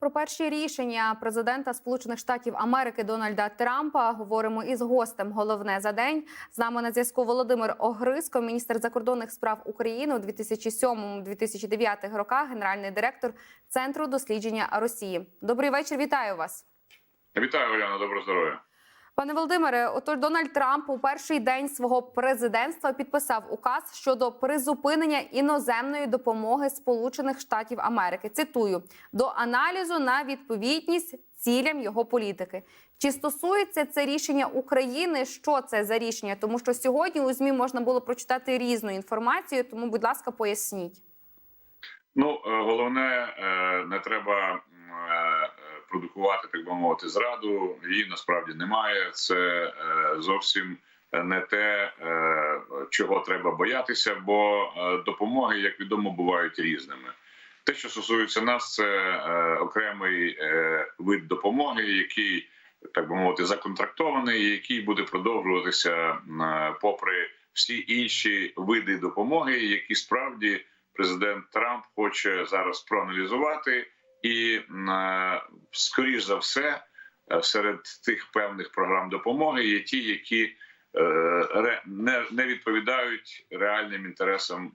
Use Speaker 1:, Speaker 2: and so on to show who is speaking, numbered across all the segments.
Speaker 1: Про перші рішення президента Сполучених Штатів Америки Дональда Трампа говоримо із гостем. Головне за день з нами на зв'язку Володимир Огриско, міністр закордонних справ України у 2007-2009 роках, генеральний директор Центру дослідження Росії. Добрий вечір. Вітаю вас.
Speaker 2: Вітаю, Оляна, доброго здоров'я.
Speaker 1: Пане Володимире, отож Дональд Трамп у перший день свого президентства підписав указ щодо призупинення іноземної допомоги Сполучених Штатів Америки. Цитую до аналізу на відповідність цілям його політики. Чи стосується це рішення України? Що це за рішення? Тому що сьогодні у змі можна було прочитати різну інформацію. Тому, будь ласка, поясніть.
Speaker 2: Ну е, головне, е, не треба е, продукувати, так би мовити, зраду. Її насправді немає. Це е, зовсім не те, е, чого треба боятися, бо е, допомоги, як відомо, бувають різними. Те, що стосується нас, це окремий вид допомоги, який так би мовити законтрактований, який буде продовжуватися попри всі інші види допомоги, які справді президент Трамп хоче зараз проаналізувати, і е, скоріш за все, е, серед тих певних програм допомоги є ті, які е, не, відповідають реальним інтересам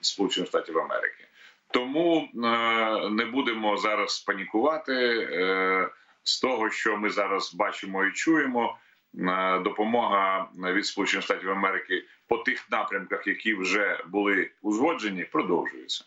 Speaker 2: Сполучених Штатів Америки. Тому не будемо зараз панікувати з того, що ми зараз бачимо і чуємо. Допомога від Сполучених Штатів Америки по тих напрямках, які вже були узгоджені, продовжується.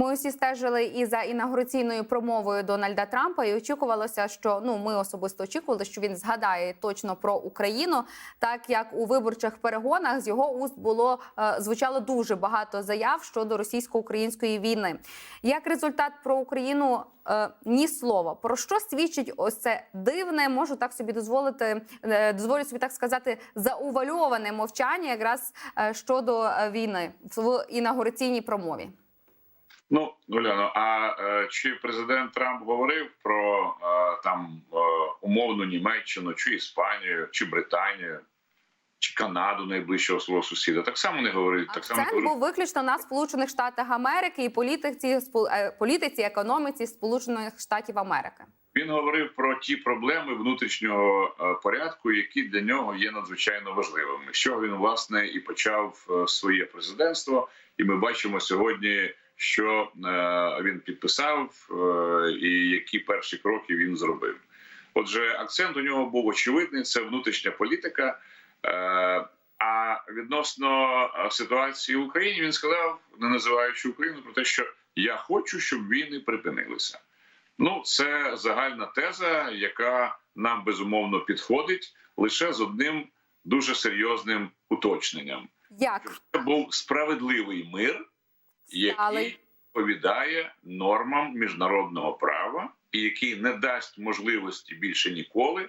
Speaker 1: Ми усі стежили і за інаугураційною промовою Дональда Трампа, і очікувалося, що ну ми особисто очікували, що він згадає точно про Україну, так як у виборчих перегонах з його уст було е, звучало дуже багато заяв щодо російсько-української війни. Як результат про Україну е, ні слова. Про що свідчить ось це дивне, можу так собі дозволити, е, дозволю собі так сказати, заувальоване мовчання, якраз щодо війни в інаугураційній промові.
Speaker 2: Ну, Уляно, а е, чи президент Трамп говорив про е, там е, умовну Німеччину, чи Іспанію, чи Британію, чи Канаду найближчого свого сусіда? Так само не говорив. Так само
Speaker 1: Акцент був виключно на Сполучених Штатах Америки і політиці е, політиці, економіці Сполучених Штатів Америки.
Speaker 2: Він говорив про ті проблеми внутрішнього е, порядку, які для нього є надзвичайно важливими. Чого він власне і почав е, своє президентство, і ми бачимо сьогодні, що е, він підписав, е, і які перші кроки він зробив. Отже, акцент у нього був очевидний: це внутрішня політика. Е, А відносно ситуації в Україні він сказав, не називаючи Україну, про те, що я хочу, щоб війни припинилися. Ну, це загальна теза, яка нам безумовно підходить лише з одним дуже серйозним уточненням.
Speaker 1: Як
Speaker 2: Це був справедливий мир, який відповідає нормам міжнародного права, і який не дасть можливості більше ніколи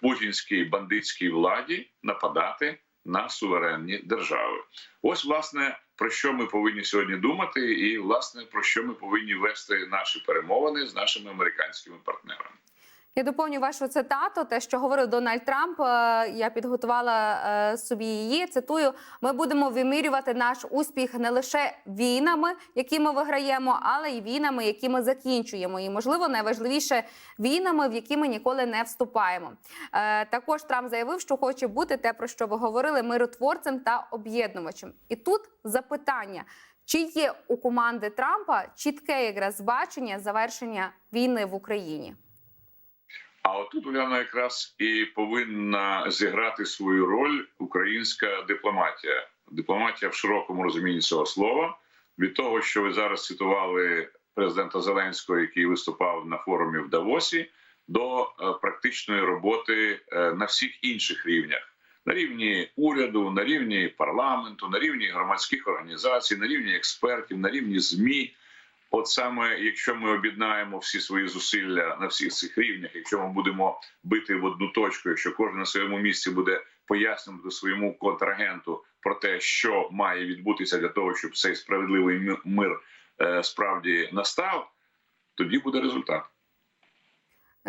Speaker 2: путінській бандитській владі нападати на суверенні держави. Ось власне про що ми повинні сьогодні думати, і власне про що ми повинні вести наші перемовини з нашими американськими партнерами.
Speaker 1: Я доповню вашу цитату, те, що говорив Дональд Трамп. е, Я підготувала е, собі її. Цитую: ми будемо вимірювати наш успіх не лише війнами, які ми виграємо, але й війнами, які ми закінчуємо. І можливо, найважливіше війнами, в які ми ніколи не вступаємо. Е, Також Трамп заявив, що хоче бути те, про що ви говорили, миротворцем та об'єднувачем. І тут запитання. Чи є у команди Трампа чітке якраз бачення завершення війни в Україні?
Speaker 2: А отут Уляна якраз і повинна зіграти свою роль українська дипломатія. Дипломатія в широкому розумінні цього слова. Від того, що ви зараз цитували президента Зеленського, який виступав на форумі в Давосі, до е, практичної роботи е, на всіх інших рівнях. На рівні уряду, на рівні парламенту, на рівні громадських організацій, на рівні експертів, на рівні змі. От саме якщо ми об'єднаємо всі свої зусилля на всіх цих рівнях, якщо ми будемо бити в одну точку, якщо кожен на своєму місці буде пояснювати своєму контрагенту про те, що має відбутися для того, щоб цей справедливий мир е, справді настав, тоді буде результат.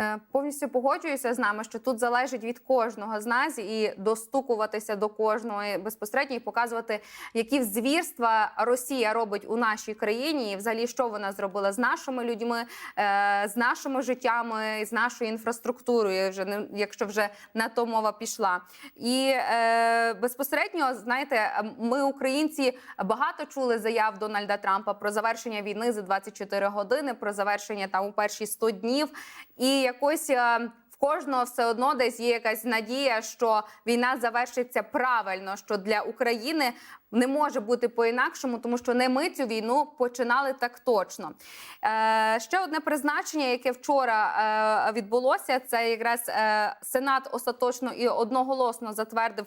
Speaker 1: Е, Повністю погоджуюся з нами, що тут залежить від кожного з нас і достукуватися до кожного безпосередньо і показувати, які звірства Росія робить у нашій країні, і взагалі що вона зробила з нашими людьми, е, з нашими життями, з нашою інфраструктурою, вже якщо вже на то мова пішла. І е, безпосередньо, знаєте, ми, українці, багато чули заяв Дональда Трампа про завершення війни за 24 години, про завершення там у перші 100 днів. І якось е, кожного все одно десь є якась надія, що війна завершиться правильно, що для України не може бути по-інакшому, тому що не ми цю війну починали так точно. Е, ще одне призначення, яке вчора е, відбулося, це якраз е, Сенат остаточно і одноголосно затвердив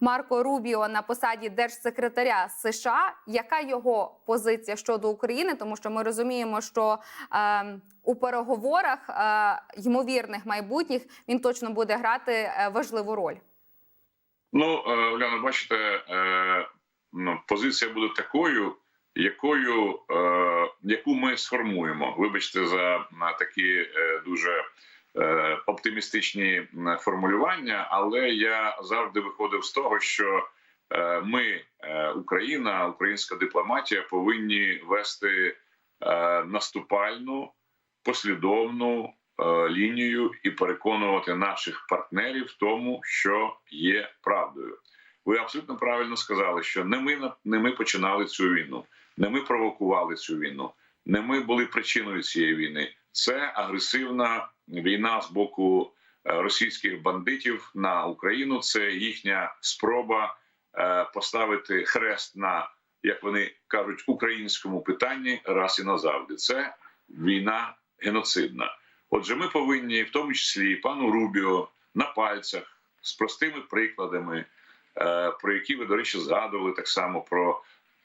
Speaker 1: Марко Рубіо на посаді держсекретаря США. Яка його позиція щодо України? Тому що ми розуміємо, що е, у переговорах е, ймовірних майбутніх він точно буде грати е, важливу роль.
Speaker 2: Ну, е, Оляна, бачите, ну, позиція буде такою, якою яку ми сформуємо. Вибачте за такі дуже оптимістичні формулювання, але я завжди виходив з того, що ми, Україна, українська дипломатія, повинні вести наступальну, послідовну е, лінію і переконувати наших партнерів в тому, що є правдою. Ви абсолютно правильно сказали, що не ми не ми починали цю війну, не ми провокували цю війну, не ми були причиною цієї війни. Це агресивна війна з боку е, російських бандитів на Україну. Це їхня спроба е, поставити хрест на як вони кажуть українському питанні раз і назавжди. Це війна геноцидна. Отже, ми повинні, в тому числі і пану Рубіо, на пальцях з простими прикладами, е, про які ви, до речі, згадували так само про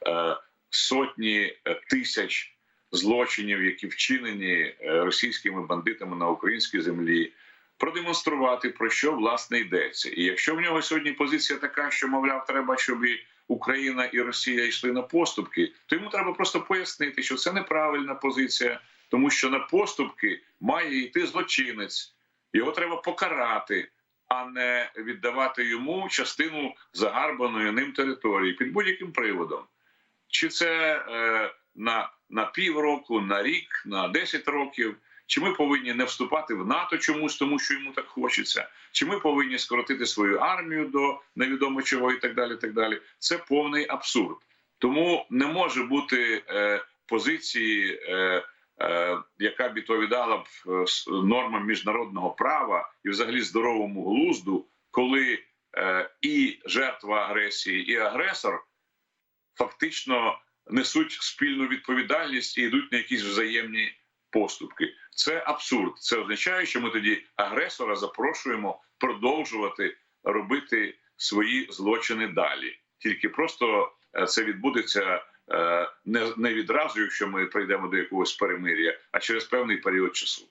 Speaker 2: е, сотні е, тисяч злочинів, які вчинені російськими бандитами на українській землі. Продемонструвати про що власне йдеться, і якщо в нього сьогодні позиція така, що мовляв, треба, щоб і Україна і Росія йшли на поступки, то йому треба просто пояснити, що це неправильна позиція, тому що на поступки має йти злочинець, його треба покарати, а не віддавати йому частину загарбаної ним території під будь-яким приводом. Чи це е, на, на півроку, на рік, на 10 років. Чи ми повинні не вступати в НАТО чомусь, тому що йому так хочеться? Чи ми повинні скоротити свою армію до невідомо чого і так далі. так далі? Це повний абсурд. Тому не може бути е, позиції, е, яка б відповідала б е, нормам міжнародного права і, взагалі, здоровому глузду, коли е, і жертва агресії, і агресор фактично несуть спільну відповідальність і йдуть на якісь взаємні поступки. Це абсурд. Це означає, що ми тоді агресора запрошуємо продовжувати робити свої злочини далі. Тільки просто е, це відбудеться е, не, не відразу, якщо ми прийдемо до якогось перемир'я, а через певний період часу.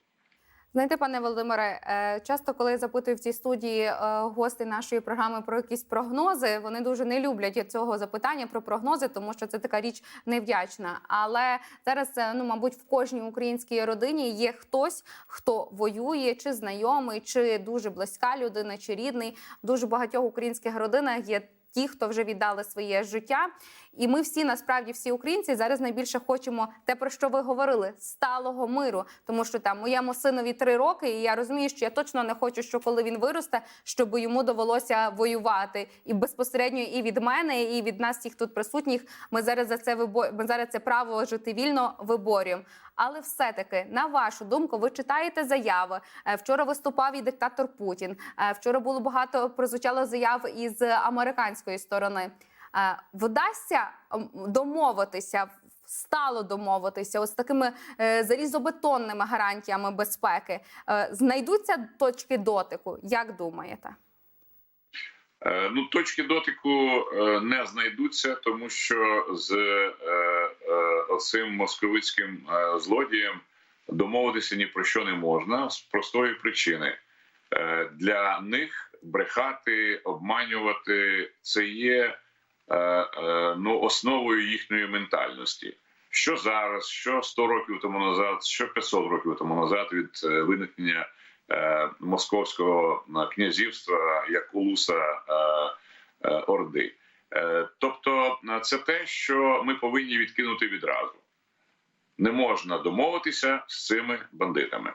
Speaker 1: Знаєте, пане Володимире, е, часто, коли я запитую в цій студії е, гостей нашої програми про якісь прогнози, вони дуже не люблять цього запитання про прогнози, тому що це така річ невдячна. Але зараз, е, ну мабуть, в кожній українській родині є хтось, хто воює, чи знайомий, чи дуже близька людина, чи рідний. Дуже багатьох українських родинах є. Ті, хто вже віддали своє життя, і ми всі насправді всі українці зараз найбільше хочемо те, про що ви говорили, сталого миру. Тому що там моєму синові три роки, і я розумію, що я точно не хочу, що коли він виросте, щоб йому довелося воювати. І безпосередньо і від мене, і від нас, всіх тут присутніх, ми зараз за це вибо... ми зараз це право жити вільно виборюємо. Але все-таки, на вашу думку, ви читаєте заяви. Е, Вчора виступав і диктатор Путін. Е, Вчора було багато прозвучало заяв із американської сторони. Е, Вдасться домовитися, стало домовитися ось такими залізобетонними гарантіями безпеки. Знайдуться точки дотику, як думаєте?
Speaker 2: Е, Ну, точки дотику е, не знайдуться, тому що з е, е, московицьким злодієм домовитися ні про що не можна з простої причини. Для них брехати, обманювати це є ну, основою їхньої ментальності. Що зараз, що 100 років тому назад, що 500 років тому назад від виникнення московського е, князівства як улуса е, е, Орди. Е, Тобто, е, це те, що ми повинні відкинути відразу. Не можна домовитися з цими бандитами,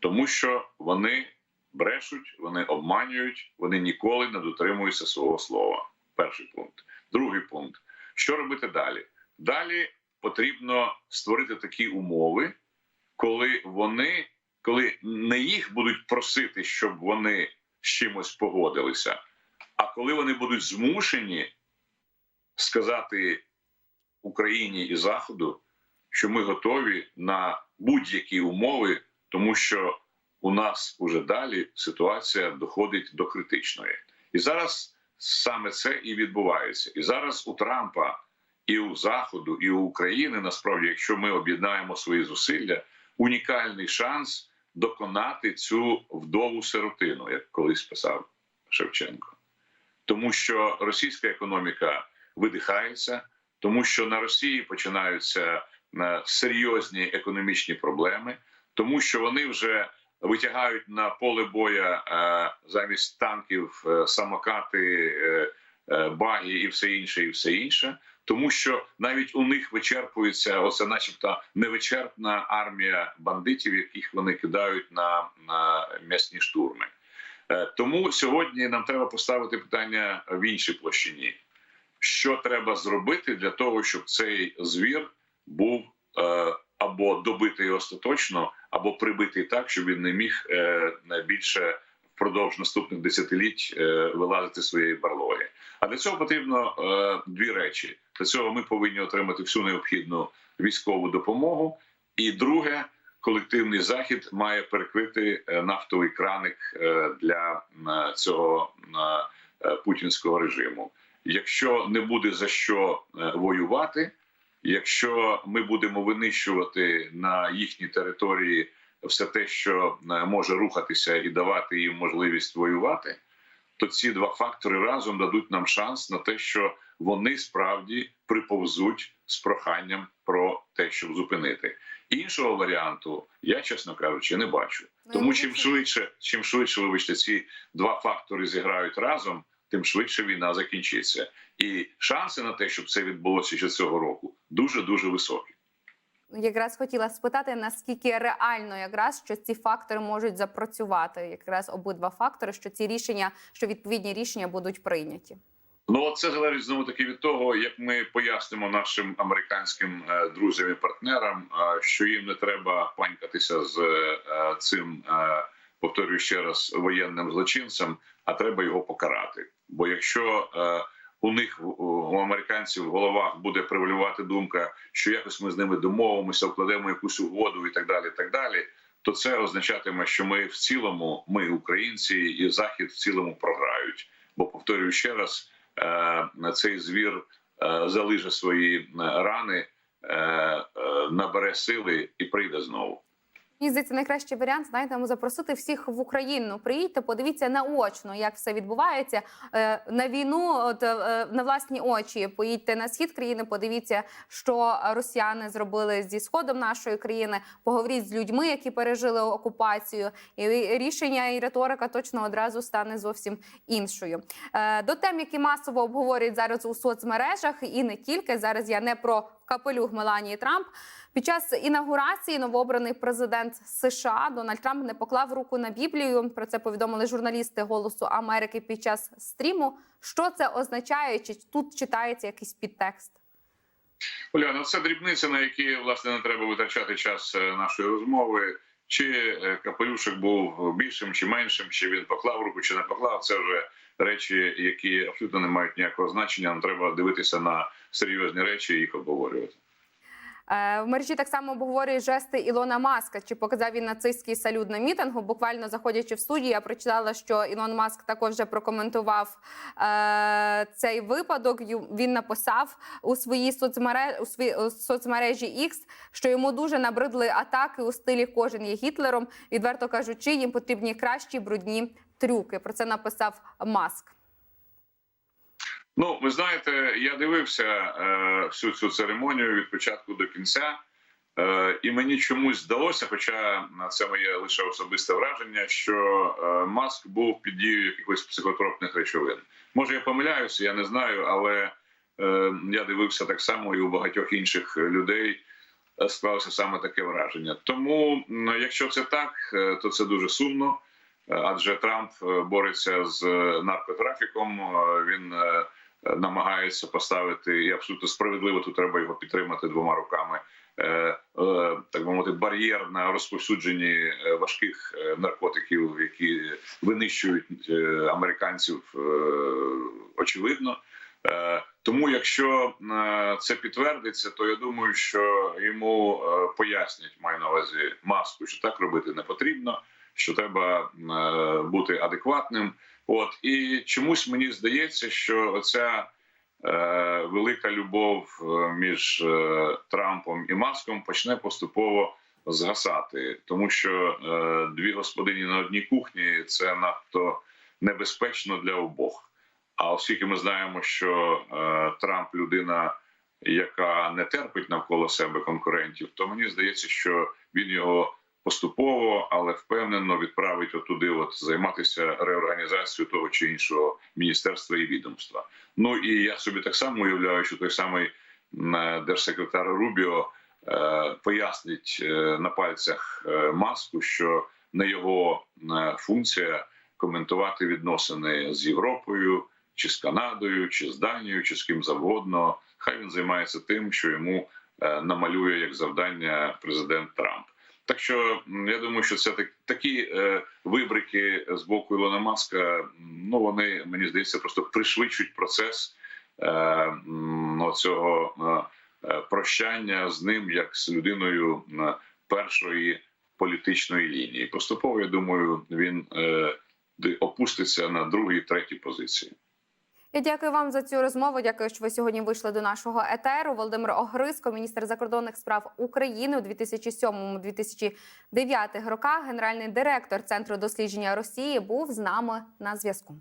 Speaker 2: тому що вони брешуть, вони обманюють, вони ніколи не дотримуються свого слова. Перший пункт. Другий пункт: що робити далі? Далі потрібно створити такі умови, коли вони, коли не їх будуть просити, щоб вони з чимось погодилися, а коли вони будуть змушені сказати Україні і Заходу, що ми готові на будь-які умови, тому що у нас уже далі ситуація доходить до критичної, і зараз саме це і відбувається. І зараз у Трампа і у Заходу, і у України насправді, якщо ми об'єднаємо свої зусилля, унікальний шанс доконати цю вдову сиротину, як колись писав Шевченко, тому що російська економіка видихається, тому що на Росії починаються е, серйозні економічні проблеми, тому що вони вже витягають на поле боя е, замість танків е, самокати, баги і все інше, і все інше. Тому що навіть у них вичерпується оце, начебто, невичерпна армія бандитів, яких вони кидають на, на м'ясні штурми. Е, Тому сьогодні нам треба поставити питання в іншій площині: що треба зробити для того, щоб цей звір був е, або добитий остаточно, або прибитий так, щоб він не міг е, більше впродовж наступних десятиліть е, вилазити своєї барлоги. А для цього потрібно е, дві речі: для цього ми повинні отримати всю необхідну військову допомогу. І друге, колективний захід має перекрити е, нафтовий краник для цього путінського режиму. Якщо не буде за що воювати, якщо ми будемо винищувати на їхній території все те, що е, може рухатися і давати їм можливість воювати, то ці два фактори разом дадуть нам шанс на те, що вони справді приповзуть з проханням про те, щоб зупинити. Іншого варіанту я, чесно кажучи, не бачу.
Speaker 1: Ну,
Speaker 2: Тому чим швидше, чим швидше, вибачте, ці два фактори зіграють разом, тим швидше війна закінчиться. І шанси на те, щоб це відбулося ще цього року, дуже дуже високі.
Speaker 1: Якраз хотіла спитати, наскільки реально якраз що ці фактори можуть запрацювати, якраз обидва фактори, що ці рішення, що відповідні рішення будуть прийняті.
Speaker 2: Ну це залежить знову таки від того, як ми пояснимо нашим американським е, друзям і партнерам, е, що їм не треба панькатися з е, цим, повторюю ще раз, воєнним злочинцем, а треба його покарати. Бо якщо у них у- американців в головах буде превалювати думка, що якось ми з ними домовимося, вкладемо якусь угоду і так далі, і так далі, то це означатиме, що ми в цілому, ми українці і захід в цілому програють. Бо повторюю ще раз, е, цей звір е, залиже свої е, рани, набере сили і прийде знову.
Speaker 1: Мені здається, найкращий варіант знаєте, ну, запросити всіх в Україну. Приїдьте, подивіться наочно, як все відбувається Е, на війну. От е, на власні очі поїдьте на схід країни, подивіться, що росіяни зробили зі сходом нашої країни. Поговоріть з людьми, які пережили окупацію, і рішення і риторика точно одразу стане зовсім іншою. Е, До тем, які масово обговорюють зараз у соцмережах, і не тільки зараз. Я не про капелюх Меланії Трамп. Під час інаугурації новообраний президент США Дональд Трамп не поклав руку на Біблію. Про це повідомили журналісти Голосу Америки під час стріму. Що це означає? Чи тут читається якийсь підтекст?
Speaker 2: Оляна, це дрібниця, на які власне не треба витрачати час е, нашої розмови. Чи е, капелюшок був більшим чи меншим, чи він поклав руку, чи не поклав. Це вже речі, які абсолютно не мають ніякого значення. Нам треба дивитися на серйозні речі і їх обговорювати.
Speaker 1: Е, В мережі так само обговорюють жести Ілона Маска. Чи показав він нацистський салют на мітингу? Буквально заходячи в студію, я прочитала, що Ілон Маск також вже прокоментував е, цей випадок. Він написав у своїй соцмере... у своїй у соцмережі X, що йому дуже набридли атаки у стилі кожен є Гітлером. Відверто кажучи, їм потрібні кращі брудні трюки. Про це написав Маск.
Speaker 2: Ну, ви знаєте, я дивився е, всю цю церемонію від початку до кінця, Е, І мені чомусь здалося, хоча це моє лише особисте враження, що е, Маск був під дією якихось психотропних речовин. Може, я помиляюся, я не знаю, але е, я дивився так само, і у багатьох інших людей е, склалося саме таке враження. Тому, якщо це так, е, то це дуже сумно. Е, Адже Трамп е, бореться з е, наркотрафіком. Він намагається поставити і абсолютно справедливо тут треба його підтримати двома руками. Так би мовити, бар'єр на розповсюдженні важких наркотиків, які винищують американців, очевидно. Тому, якщо це підтвердиться, то я думаю, що йому пояснять маю на увазі маску, що так робити не потрібно що треба е, бути адекватним. От і чомусь мені здається, що оця е, велика любов е, між е, Трампом і Маском почне поступово згасати, тому що е, дві господині на одній кухні це надто небезпечно для обох. А оскільки ми знаємо, що е, Трамп людина, яка не терпить навколо себе конкурентів, то мені здається, що він його поступово, але впевнено відправить отуди, от займатися реорганізацією того чи іншого міністерства і відомства. Ну і я собі так само уявляю, що той самий держсекретар Рубіо е, пояснить е, на пальцях е, маску, що не його е, функція коментувати відносини з Європою, чи з Канадою, чи з Данією, чи з ким завгодно. Хай він займається тим, що йому е, намалює як завдання президент Трамп. Так що я думаю, що це так, такі е, вибрики з боку Ілона Маска. Ну вони мені здається просто пришвидшують процес е, м, оцього е, е, прощання з ним як з людиною першої політичної лінії. Поступово я думаю, він е, опуститься на другій, третій позиції.
Speaker 1: Я дякую вам за цю розмову. Дякую, що ви сьогодні вийшли до нашого етеру. Володимир Огриско, міністр закордонних справ України у 2007-2009 роках, генеральний директор Центру дослідження Росії, був з нами на зв'язку.